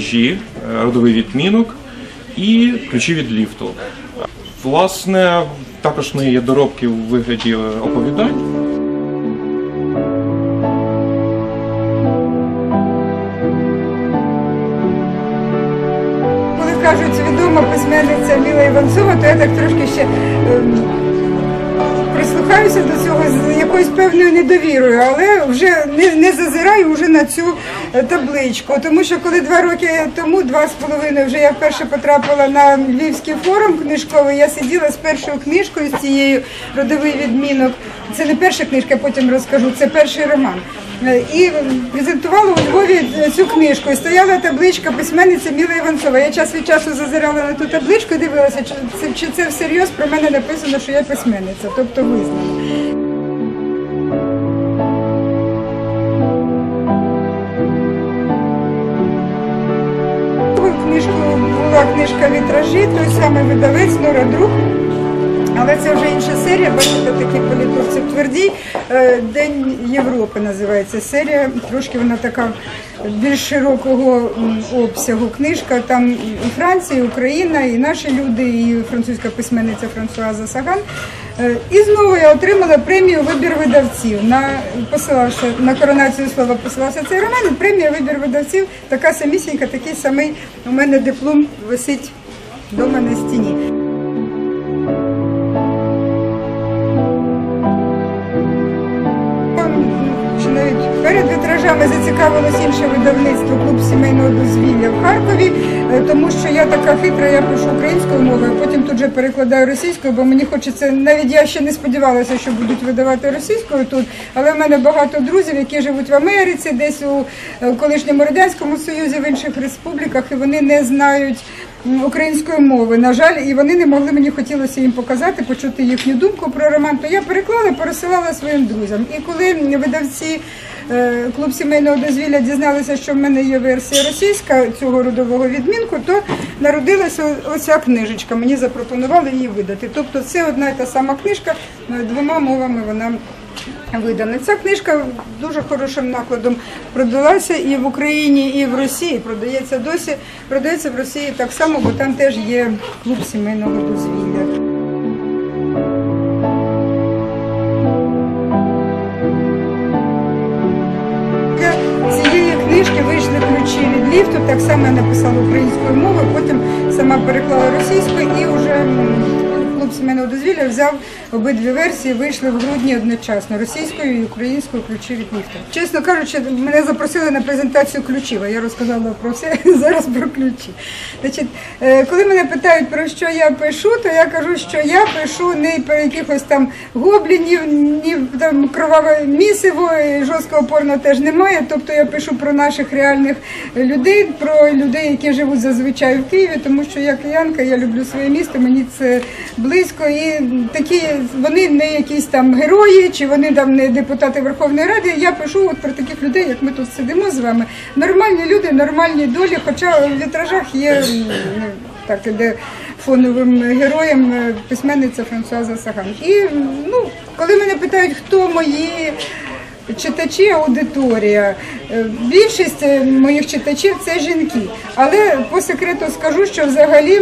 як е, родовий відмінок і ключі від ліфту. Власне, також в неї є доробки у вигляді е, оповідань. Коли кажуть відома письменниця Міла Іванцова, то я так трошки ще ем, до цього з якоюсь певною недовірою, але вже не, не зазираю вже на цю е, табличку. Тому що коли два роки тому, два з половиною, вже я вперше потрапила на Львівський форум книжковий, я сиділа з першою книжкою з цією родовий відмінок. Це не перша книжка, потім розкажу, це перший роман. Е, І презентувала у Львові цю книжку. І стояла табличка письменниця Міла Іванцова. Я час від часу зазирала на ту табличку і дивилася, чи це, всерйоз про мене написано, що я письменниця, тобто визнано. Була книжка вітражі, той самий видавець Нора Друг. Але це вже інша серія, бачите, такі політурці тверді. Е, День Європи називається серія. Трошки вона така більш широкого обсягу книжка. Там і Франція, і Україна, і наші люди, і французька письменниця Франсуаза Саган. Е, І знову я отримала премію вибір видавців. На посилався на коронацію слова посилався цей роман. Премія вибір видавців така самісінька, такий самий у мене диплом висить вдома на стіні. Зацікавилось інше видавництво клуб сімейного дозвілля в Харкові, е, тому що я така хитра, я пишу українською мовою, потім тут же перекладаю російською, бо мені хочеться, навіть я ще не сподівалася, що будуть видавати російською тут, але в мене багато друзів, які живуть в Америці, десь у е, колишньому радянському союзі, в інших республіках, і вони не знають. Української мови, на жаль, і вони не могли мені хотілося їм показати, почути їхню думку про роман. То я переклала, пересилала своїм друзям. І коли видавці клуб сімейного дозвілля дізналися, що в мене є версія російська цього родового відмінку, то народилася оця книжечка. Мені запропонували її видати. Тобто це одна і та сама книжка, е, двома мовами вона. Видана. Ця книжка дуже хорошим накладом продалася і в Україні, і в Росії. Продається досі. Продається в Росії так само, бо там теж є клуб сімейного дозвілля. Від. Так само я написала українською мовою, потім сама переклала російською і вже клуб сімейного дозвілля взяв обидві версії, вийшли в грудні одночасно російською і українською ключі від ліфту. Чесно кажучи, мене запросили на презентацію ключів, а я розказала про все зараз про ключі. Значить, е, коли мене питають про що я пишу, то я кажу, що я пишу не про якихось там гоблінів, ні там кроваве місиво, жорсткого порно теж немає. Тобто я пишу про наших реальних людей, про людей, які живуть зазвичай в Києві, тому що я киянка, я люблю своє місто, мені це близько. І такі вони не якісь там герої, чи вони там не депутати Верховної Ради. Я пишу от про таких людей, як ми тут сидимо з вами. Нормальні люди, нормальні долі, хоча в вітражах є так, де фоновим героєм е, письменниця Франсуаза Саган. І ну, коли мене питають, хто мої читачі, аудиторія, е, більшість е, моїх читачів це жінки. Але по секрету скажу, що взагалі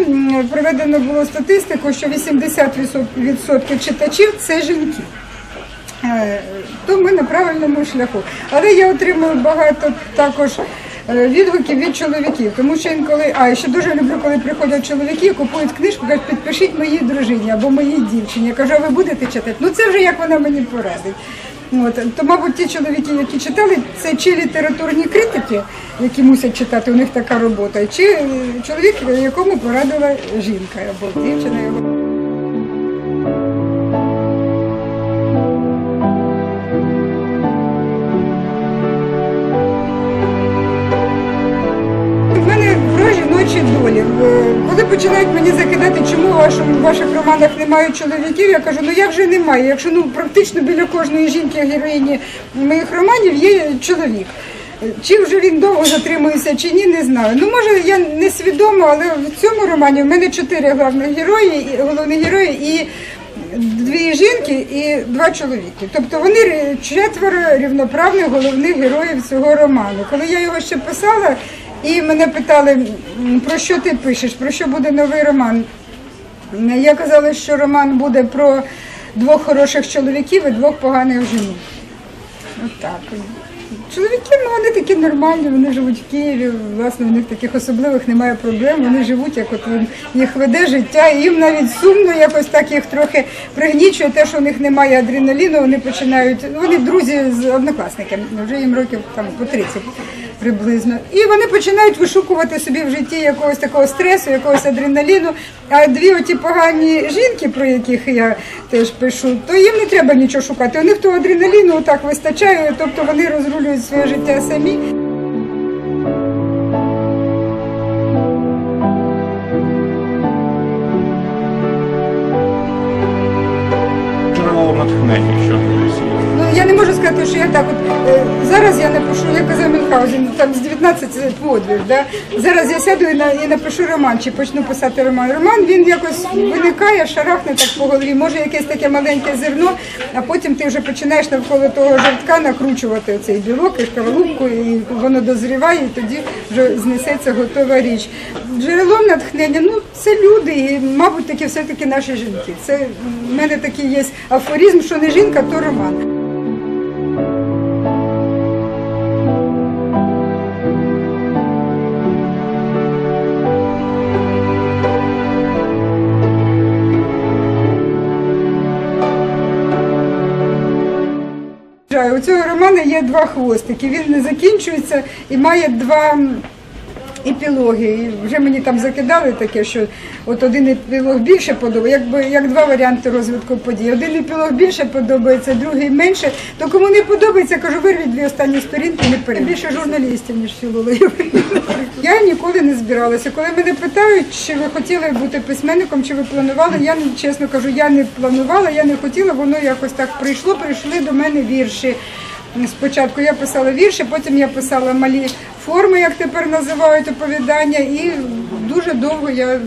проведено було статистику, що 80% читачів це жінки. Е, то ми на правильному шляху. Але я отримую багато також відгуків від чоловіків, тому що інколи, а я ще дуже люблю, коли приходять чоловіки, купують книжку, кажуть, підпишіть моїй дружині або моїй дівчині. Я кажу, а ви будете читати? Ну це вже як вона мені порадить. От, то, мабуть, ті чоловіки, які читали, це чи літературні критики, які мусять читати, у них така робота, чи е, чоловік, якому порадила жінка або дівчина його. Жіночі долі. Е, Коли починають мені закидати, чому в ваших романах немає чоловіків, я кажу, ну як же немає? Якщо ну практично біля кожної жінки героїні моїх романів є чоловік. Чи вже він довго затримується, чи ні, не знаю. Ну може я не свідомо, але в цьому романі в мене чотири головних герої, головні герої, і дві жінки і два чоловіки. Тобто вони четверо рівноправних головних героїв цього роману. Коли я його ще писала, і мене питали, про що ти пишеш, про що буде новий роман. Я казала, що роман буде про двох хороших чоловіків і двох поганих жінок. Так. Чоловіки, ну вони такі нормальні, вони живуть в Києві, власне, у них таких особливих немає проблем. Вони живуть, як от їх веде життя, і їм навіть сумно, якось так їх трохи пригнічує те, що у них немає адреналіну. Вони починають, вони друзі з однокласниками, вже їм років там по 30 приблизно. І вони починають вишукувати собі в житті якогось такого стресу, якогось адреналіну. А дві оті погані жінки, про яких я теж пишу, то їм не треба нічого шукати. У них того адреналіну так вистачає, тобто вони розрулюють своє життя самі. Джерело натхнення, що. Ну я не можу сказати, що я так от е, зараз я напишу, я казав Мюнхгаузен, там з 19 подвиг. Да? Зараз я сяду і, на, і напишу роман, чи почну писати роман. Роман він якось виникає, шарахне так по голові, може якесь таке маленьке зерно, а потім ти вже починаєш навколо того жовтка накручувати цей білок і шкаралупку, і воно дозріває, і тоді вже знесеться готова річ. Джерелом натхнення, ну це люди, і мабуть таки все-таки наші жінки. Це в мене такий є афоризм, що не жінка, то роман. У цього романа є два хвостики. Він не закінчується і має два епілоги. І вже мені там закидали таке, що от один епілог більше подобається, якби як два варіанти розвитку подій. Один епілог більше подобається, другий менше. То кому не подобається, кажу, вирвіть дві останні сторінки, не перед. Більше журналістів, ніж філологів. Я ніколи не збиралася. Коли мене питають, чи ви хотіли бути письменником, чи ви планували, я чесно кажу, я не планувала, я не хотіла, воно якось так прийшло, прийшли до мене вірші. Спочатку я писала вірші, потім я писала малі форми, як тепер називають оповідання, і дуже довго я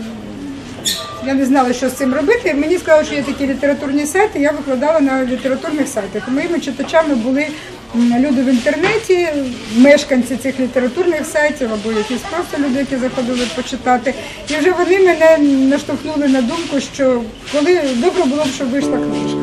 я не знала, що з цим робити. Мені сказали, що є такі літературні сайти, я викладала на літературних сайтах. Моїми читачами були люди в інтернеті, мешканці цих літературних сайтів або якісь просто люди, які заходили почитати. І вже вони мене наштовхнули на думку, що коли добре було б, щоб вийшла книжка.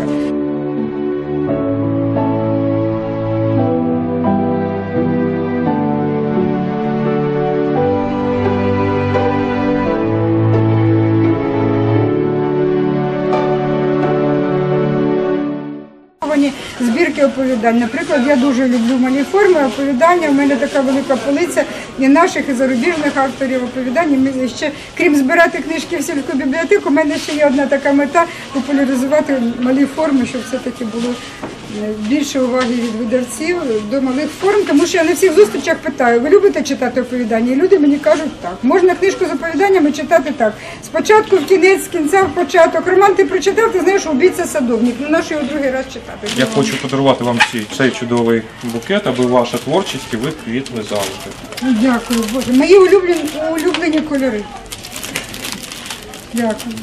Оповідань. Наприклад, я дуже люблю малі форми оповідання. У мене така велика полиця і наших і зарубіжних авторів оповідань. Ми ще крім збирати книжки в сільську бібліотеку, у мене ще є одна така мета популяризувати малі форми, щоб все-таки було е, більше уваги від видавців до малих форм. Тому що я на всіх зустрічах питаю: ви любите читати оповідання? І люди мені кажуть так. Можна книжку з оповіданнями читати так. Спочатку в кінець, з кінця в початок. Роман ти прочитав, ти знаєш, убійця садовник. Ну на що його другий раз читати? Я хочу подарувати вам ці, цей чудовий букет, аби ваша творчість і ви квітли завжди. Ну, Дякую, Боже. Мої улюблені, улюблені кольори. Дякую.